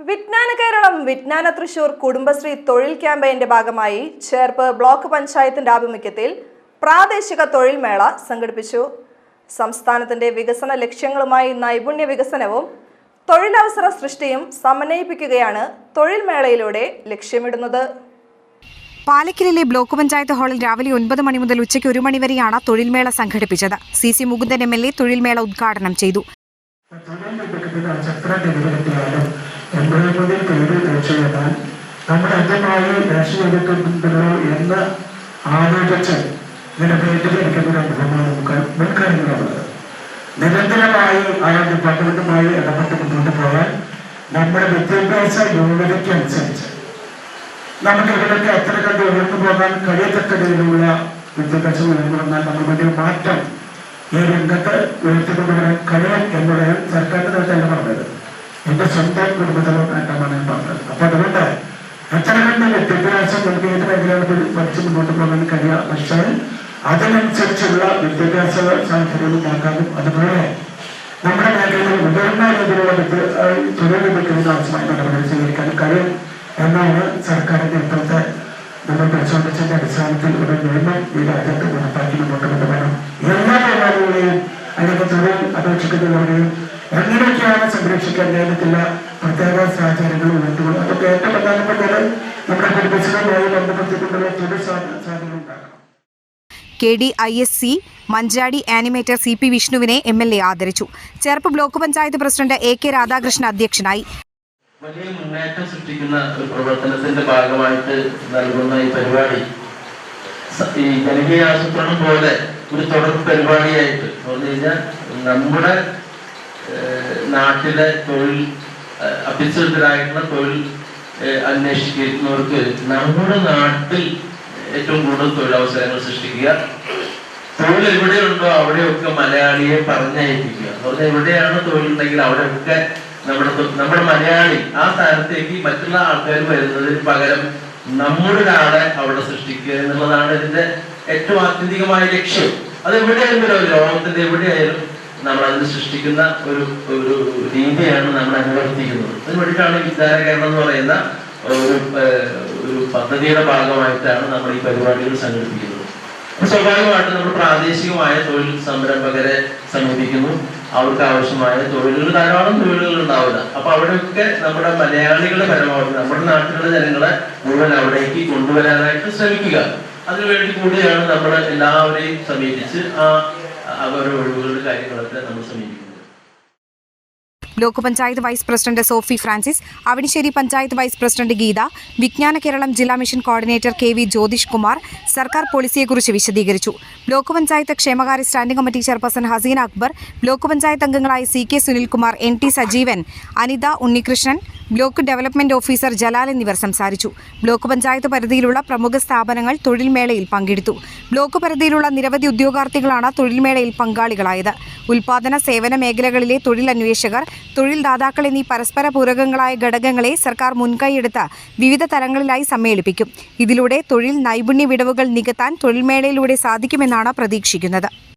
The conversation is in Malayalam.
വിജ്ഞാന കേരളം വിജ്ഞാന തൃശൂർ കുടുംബശ്രീ തൊഴിൽ ക്യാമ്പയിന്റെ ഭാഗമായി ചേർപ്പ് ബ്ലോക്ക് പഞ്ചായത്തിന്റെ ആഭിമുഖ്യത്തിൽ പ്രാദേശിക തൊഴിൽ മേള സംഘടിപ്പിച്ചു. സംസ്ഥാനത്തിന്റെ വികസന ലക്ഷ്യങ്ങളുമായി നൈപുണ്യ വികസനവും തൊഴിലവസര സൃഷ്ടിയും സമന്വയിപ്പിക്കുകയാണ് തൊഴിൽ മേളയിലൂടെ ലക്ഷ്യമിടുന്നത്. പാലക്കിലെ ബ്ലോക്ക് പഞ്ചായത്ത് ഹാളിൽ രാവിലെ ഒൻപത് മണി മുതൽ ഉച്ചയ്ക്ക് ഒരു മണിവരെയാണ് തൊഴിൽമേള സംഘടിപ്പിച്ചത്. C C Mukundan M L A തൊഴിൽമേള ഉദ്ഘാടനം ചെയ്തു. തൊഴിൽ ലഭിക്കുന്ന നിലനിർത്തിയാലും എംപ്ലോയ്മെന്റിൽ പേര് തീർച്ചയായിട്ടും നമ്മുടെ അന്യമായി രാഷ്ട്രീയ എതിർക്കുന്നുണ്ടല്ലോ എന്ന് ആലോചിച്ച് ഇതിനെ പേരിട്ടിരിക്കുന്ന ഒരു അനുഭവമാണ് നമുക്ക് മുൻകാര്യങ്ങളുള്ളത് നിരന്തരമായി ആ ഡിപ്പാർട്ട്മെന്റുമായി ഇടപെട്ട് മുന്നോട്ട് പോയാൽ നമ്മുടെ വിദ്യാഭ്യാസ യോഗ്യതയ്ക്ക് അനുസരിച്ച് നമുക്ക് ഇവിടേക്ക് എത്ര കണ്ട് ഉയർന്നു പോകാൻ കഴിയത്തക്ക രീതിയിലുള്ള വിദ്യാഭ്യാസം ഉയർന്നു വന്നാൽ നമ്മൾ വലിയ മാറ്റം ഈ രംഗത്ത് ഉയർത്തിക്കൊണ്ടുവരാൻ കഴിയും എന്നുള്ളത് സർക്കാരിന്റെ നേട്ടമല്ല പറഞ്ഞത്. എന്റെ സ്വന്തം കുടുംബത്തിലും നേട്ടമാണ് ഞാൻ പറഞ്ഞത്. അപ്പൊ അതുകൊണ്ട് എത്ര കണ്ട് വിദ്യാഭ്യാസം നമുക്ക് ഏത് മേഖലകളിൽ പഠിച്ച് മുന്നോട്ട് പോകാൻ കഴിയാം പക്ഷേ അതിനനുസരിച്ചുള്ള വിദ്യാഭ്യാസ സാഹചര്യം ഉണ്ടാക്കാനും അതുപോലെ നമ്മുടെ മേഖലയിൽ ഉയർന്ന രീതിയിലുള്ള തൊഴിൽ ലഭിക്കുന്നതിന് ആവശ്യമായ നടപടികൾ സ്വീകരിക്കാനും കഴിയും എന്നാണ് സർക്കാരിന്റെ ഇപ്പോഴത്തെ നമ്മൾ പരിശോധിച്ചതിന്റെ അടിസ്ഥാനത്തിൽ ഒരു നിയമം ഈ രാജ്യത്ത് നടപ്പാക്കി മുന്നോട്ട് കൊണ്ടുവരണം എല്ലാ തൊഴിലാളികളെയും അല്ലെങ്കിൽ തൊഴിൽ അപേക്ഷിക്കുന്നവരെയും എങ്ങനെയൊക്കെയാണ് സംരക്ഷിക്കാൻ വേണ്ടിയിട്ടുള്ള പ്രത്യേക സാഹചര്യങ്ങൾ ഉയർത്തുന്നത് അതൊക്കെ ഏറ്റവും പ്രധാനപ്പെട്ടത് നമ്മുടെ തൊഴിൽ സാധ്യത K D I S C Manjadi animator C P വിഷ്ണുവിനെ എം എൽ എ ആദരിച്ചു. Cherpu block panchayat president A K Radhakrishnan അധ്യക്ഷനായി. വലിയ മുന്നേറ്റം സൃഷ്ടിക്കുന്ന ഒരു പ്രവർത്തനത്തിന്റെ ഭാഗമായിട്ട് നൽകുന്ന ഈ പരിപാടി. ഈ ജനകീയ ആസൂത്രണം പോലെ ഒരു തുടർ പരിപാടിയായിട്ട് പറഞ്ഞു കഴിഞ്ഞാൽ നമ്മുടെ നാട്ടിലെ തൊഴിൽ ഏഹ്, തൊഴിൽ അന്വേഷിക്കുന്നവർക്ക് നമ്മുടെ നാട്ടിൽ ഏറ്റവും കൂടുതൽ തൊഴിലവസരങ്ങൾ സൃഷ്ടിക്കുക. തൊഴിൽ എവിടെയുണ്ടോ അവിടെയൊക്കെ മലയാളിയെ പറഞ്ഞയപ്പിക്കുക. പറഞ്ഞാൽ എവിടെയാണ് തൊഴിലുണ്ടെങ്കിൽ അവിടെയൊക്കെ നമ്മുടെ നമ്മുടെ മലയാളി ആ സ്ഥാനത്തേക്ക് മറ്റുള്ള ആൾക്കാർ വരുന്നതിന് പകരം നമ്മുടെ ഒരാളെ അവിടെ സൃഷ്ടിക്കുക എന്നുള്ളതാണ് ഇതിന്റെ ഏറ്റവും ആത്യന്തികമായ ലക്ഷ്യം. അത് എവിടെയായാലും ലോകത്തിന്റെ എവിടെയായാലും നമ്മൾ അതിന് സൃഷ്ടിക്കുന്ന ഒരു ഒരു രീതിയാണ് നമ്മൾ അനുവർത്തിക്കുന്നത്. അതിന് വേണ്ടിയിട്ടാണ് വിദ്യാര കേരളം എന്ന് പറയുന്ന ഒരു ഒരു പദ്ധതിയുടെ ഭാഗമായിട്ടാണ് നമ്മൾ ഈ പരിപാടികൾ സംഘടിപ്പിക്കുന്നത്. സ്വാഭാവികമായിട്ടും നമ്മൾ പ്രാദേശികമായ തൊഴിൽ സംരംഭകരെ സമീപിക്കുന്നു. അവർക്ക് ആവശ്യമായ തൊഴിലുകൾ ധാരാളം തൊഴിലുകൾ ഉണ്ടാവില്ല. അപ്പൊ അവിടെയൊക്കെ നമ്മുടെ മലയാളികളെ പരമാവധി നമ്മുടെ നാട്ടിലുള്ള ജനങ്ങളെ മുഴുവൻ അവിടേക്ക് കൊണ്ടുവരാനായിട്ട് ശ്രമിക്കുക. അതിനുവേണ്ടി കൂടിയാണ് നമ്മൾ എല്ലാവരെയും സമീപിച്ച് ആ അവരുടെ ഒഴിവുകളുടെ കാര്യങ്ങളൊക്കെ നമ്മൾ സമീപിക്കുന്നത് block panchayat vice president Sophy Francis Avinissery panchayat vice president Geetha Vijnana Keralam ജില്ലാ mission coordinator K V Jyothish Kumar സർക്കാർ പോളിസിയെക്കുറിച്ച് വിശദീകരിച്ചു. ബ്ലോക്ക് പഞ്ചായത്ത് ക്ഷേമകാര്യ standing committee chairperson Haseena Akbar block panchayat അംഗങ്ങളായ C K Sunilkumar N T Sajeevan Anitha Unnikrishnan block development officer Jalal എന്നിവർ സംസാരിച്ചു. ബ്ലോക്ക് പഞ്ചായത്ത് പരിധിയിലുള്ള പ്രമുഖ സ്ഥാപനങ്ങൾ തൊഴിൽമേളയിൽ പങ്കെടുത്തു. ബ്ലോക്ക് പരിധിയിലുള്ള നിരവധി ഉദ്യോഗാർത്ഥികളാണ് തൊഴിൽമേളയിൽ പങ്കാളികളായത്. ഉൽപാദന സേവന മേഖലകളിലെ തൊഴിലന്വേഷകർ തൊഴിൽദാതാക്കൾ എന്നീ പരസ്പര പൂരകങ്ങളായ ഘടകങ്ങളെ സർക്കാർ മുൻകൈയെടുത്ത് വിവിധ തലങ്ങളിലായി സമ്മേളിപ്പിക്കും. ഇതിലൂടെ തൊഴിൽ നൈപുണ്യ വിടവുകൾ നികത്താൻ തൊഴിൽമേളയിലൂടെ സാധിക്കുമെന്നാണ് പ്രതീക്ഷിക്കുന്നത്.